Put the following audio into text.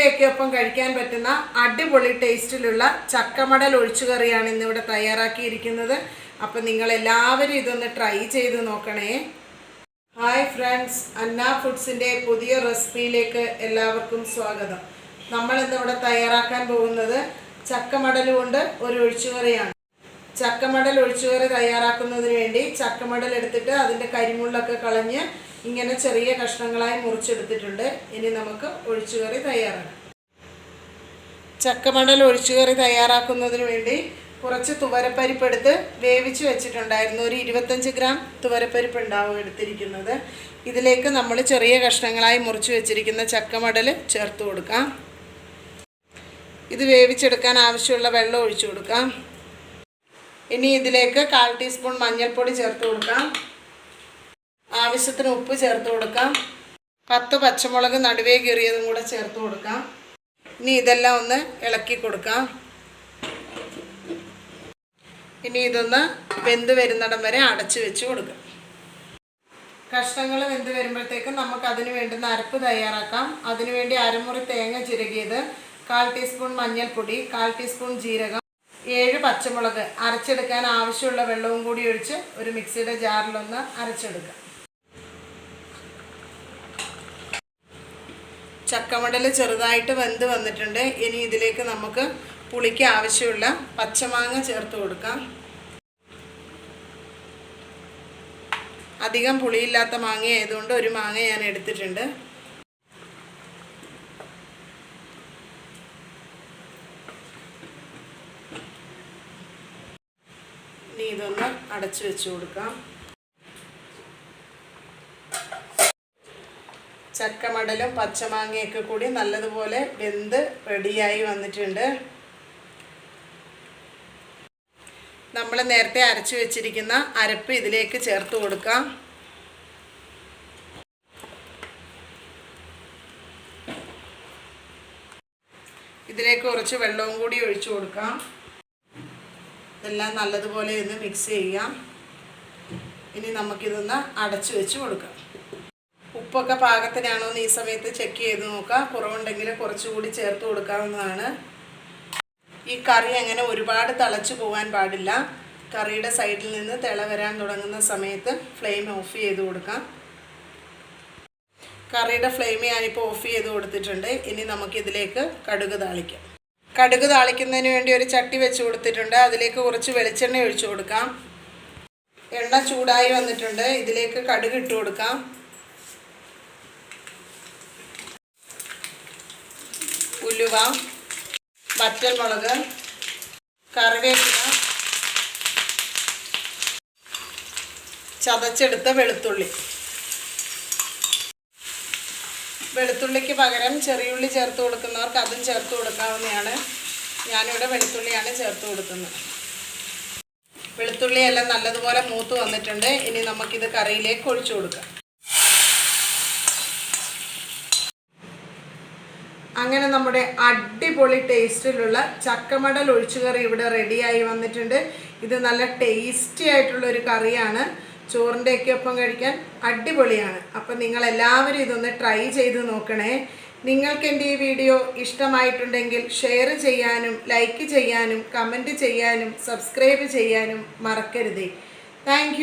ചോറിന്റെയൊക്കെ ഒപ്പം കഴിക്കാൻ പറ്റുന്ന അടിപൊളി ടേസ്റ്റിലുള്ള ചക്കമടൽ ഒഴിച്ചുകറിയാണ് ഇന്നിവിടെ തയ്യാറാക്കിയിരിക്കുന്നത്. അപ്പം നിങ്ങൾ എല്ലാവരും ഇതൊന്ന് ട്രൈ ചെയ്ത് നോക്കണേ. ഹായ് ഫ്രണ്ട്സ് അന്ന ഫുഡ്സിന്റെ പുതിയ റെസിപ്പിയിലേക്ക് എല്ലാവർക്കും സ്വാഗതം. നമ്മൾ ഇന്നിവിടെ തയ്യാറാക്കാൻ പോകുന്നത് ചക്കമടൽ കൊണ്ട് ഒരു ഒഴിച്ചുകറിയാണ്. ചക്കമടൽ ഒഴിച്ചുകറി തയ്യാറാക്കുന്നതിന് വേണ്ടി ചക്കമടൽ എടുത്തിട്ട് അതിന്റെ കരിമുള്ളൊക്കെ കളഞ്ഞ് ഇങ്ങനെ ചെറിയ കഷ്ണങ്ങളായി മുറിച്ചെടുത്തിട്ടുണ്ട്. ഇനി നമുക്ക് ഒഴിച്ചുകറി തയ്യാറാക്കാം. ചക്കമടൽ ഒഴിച്ചുകറി തയ്യാറാക്കുന്നതിന് വേണ്ടി കുറച്ച് തുവരപ്പരിപ്പ് എടുത്ത് വേവിച്ച് വെച്ചിട്ടുണ്ടായിരുന്നു. ഒരു ഇരുപത്തഞ്ച് ഗ്രാം തുവരപ്പരിപ്പ് ഉണ്ടാവും എടുത്തിരിക്കുന്നത്. ഇതിലേക്ക് നമ്മൾ ചെറിയ കഷ്ണങ്ങളായി മുറിച്ച് വെച്ചിരിക്കുന്ന ചക്കമടൽ ചേർത്ത് കൊടുക്കാം. ഇത് വേവിച്ചെടുക്കാൻ ആവശ്യമുള്ള വെള്ളം ഒഴിച്ചു കൊടുക്കാം. ഇനി ഇതിലേക്ക് കാൽ ടീസ്പൂൺ മഞ്ഞൾപ്പൊടി ചേർത്ത് കൊടുക്കാം. ആവശ്യത്തിന് ഉപ്പ് ചേർത്ത് കൊടുക്കാം. പത്ത് പച്ചമുളക് നടുവേ കീറിയതും കൂടെ ചേർത്ത് കൊടുക്കാം. ഇനി ഇതെല്ലാം ഒന്ന് ഇളക്കി കൊടുക്കാം. ഇനി ഇതൊന്ന് വെന്ത് വരുന്നിടം വരെ അടച്ചു വെച്ച് കൊടുക്കാം. കഷ്ണങ്ങൾ വെന്ത് വരുമ്പോഴത്തേക്കും നമുക്ക് അതിന് വേണ്ടുന്ന അരപ്പ് തയ്യാറാക്കാം. അതിനുവേണ്ടി അരമുറി തേങ്ങ ചിരകിയത് കാൽ ടീസ്പൂൺ മഞ്ഞൾപ്പൊടി കാൽ ടീസ്പൂൺ ജീരകം ഏഴ് പച്ചമുളക്. അരച്ചെടുക്കാൻ ആവശ്യമുള്ള വെള്ളവും കൂടി ഒഴിച്ച് ഒരു മിക്സിയുടെ ജാറിലൊന്ന് അരച്ചെടുക്കാം. ചക്കമടൽ ചെറുതായിട്ട് വെന്ത് വന്നിട്ടുണ്ട്. ഇനി ഇതിലേക്ക് നമുക്ക് പുളിക്ക് ആവശ്യമുള്ള പച്ചമാങ്ങ ചേർത്ത് കൊടുക്കാം. അധികം പുളിയില്ലാത്ത മാങ്ങ ആയതുകൊണ്ട് ഒരു മാങ്ങ ഞാൻ എടുത്തിട്ടുണ്ട്. ഇനി ഇതൊന്ന് അടച്ചു വെച്ച് കൊടുക്കാം. ചക്കമടലും പച്ചമാങ്ങയൊക്കെ കൂടി നല്ലതുപോലെ വെന്ത് റെഡിയായി വന്നിട്ടുണ്ട്. നമ്മൾ നേരത്തെ അരച്ചു വെച്ചിരിക്കുന്ന അരപ്പ് ഇതിലേക്ക് ചേർത്ത് കൊടുക്കാം. ഇതിലേക്ക് കുറച്ച് വെള്ളവും കൂടി ഒഴിച്ചു കൊടുക്കാം. ഇതെല്ലാം നല്ലതുപോലെ ഒന്ന് മിക്സ് ചെയ്യാം. ഇനി നമുക്കിതൊന്ന് അടച്ചു വെച്ച് കൊടുക്കാം. ഉപ്പൊക്കെ പാകത്തിനാണോ എന്ന് ഈ സമയത്ത് ചെക്ക് ചെയ്ത് നോക്കാം കുറവുണ്ടെങ്കിൽ കുറച്ചുകൂടി ചേർത്ത് കൊടുക്കാവുന്നതാണ്. ഈ കറി അങ്ങനെ ഒരുപാട് തിളച്ചു പോകാൻ പാടില്ല. കറിയുടെ സൈഡിൽ നിന്ന് തിള വരാൻ തുടങ്ങുന്ന സമയത്ത് ഫ്ലെയിം ഓഫ് ചെയ്ത് കൊടുക്കാം. കറിയുടെ ഫ്ലെയിം ഞാനിപ്പോൾ ഓഫ് ചെയ്ത് കൊടുത്തിട്ടുണ്ട്. ഇനി നമുക്കിതിലേക്ക് കടുക് താളിക്കാം. കടുക് താളിക്കുന്നതിന് വേണ്ടി ഒരു ചട്ടി വെച്ച് കൊടുത്തിട്ടുണ്ട്. അതിലേക്ക് കുറച്ച് വെളിച്ചെണ്ണ ഒഴിച്ചു കൊടുക്കാം. എണ്ണ ചൂടായി വന്നിട്ടുണ്ട്. ഇതിലേക്ക് കടുക് ഇട്ട് കൊടുക്കാം. ഉലുവ വറ്റൽമുളക് കറിവേപ്പില ചതച്ചെടുത്ത വെളുത്തുള്ളി. വെളുത്തുള്ളിക്ക് പകരം ചെറിയുള്ളി ചേർത്ത് കൊടുക്കുന്നവർക്ക് അതും ചേർത്ത് കൊടുക്കാവുന്നതാണ്. ഞാനിവിടെ വെളുത്തുള്ളിയാണ് ചേർത്ത് കൊടുക്കുന്നത്. വെളുത്തുള്ളിയെല്ലാം നല്ലതുപോലെ മൂത്ത് വന്നിട്ടുണ്ട്. ഇനി നമുക്കിത് കറിയിലേക്ക് ഒഴിച്ചു കൊടുക്കാം. അങ്ങനെ നമ്മുടെ അടിപൊളി ടേസ്റ്റിലുള്ള ചക്കമടൽ ഒഴിച്ചുകറി ഇവിടെ റെഡിയായി വന്നിട്ടുണ്ട്. ഇത് നല്ല ടേസ്റ്റി ആയിട്ടുള്ള ഒരു കറിയാണ്. ചോറിന്റെയൊക്കെ ഒപ്പം കഴിക്കാൻ അടിപൊളിയാണ്. അപ്പം നിങ്ങൾ എല്ലാവരും ഇതൊന്ന് ട്രൈ ചെയ്ത് നോക്കണേ. നിങ്ങൾക്ക് എന്റെ ഈ വീഡിയോ ഇഷ്ടമായിട്ടുണ്ടെങ്കിൽ ഷെയർ ചെയ്യാനും ലൈക്ക് ചെയ്യാനും കമന്റ് ചെയ്യാനും സബ്സ്ക്രൈബ് ചെയ്യാനും മറക്കരുതേ. താങ്ക്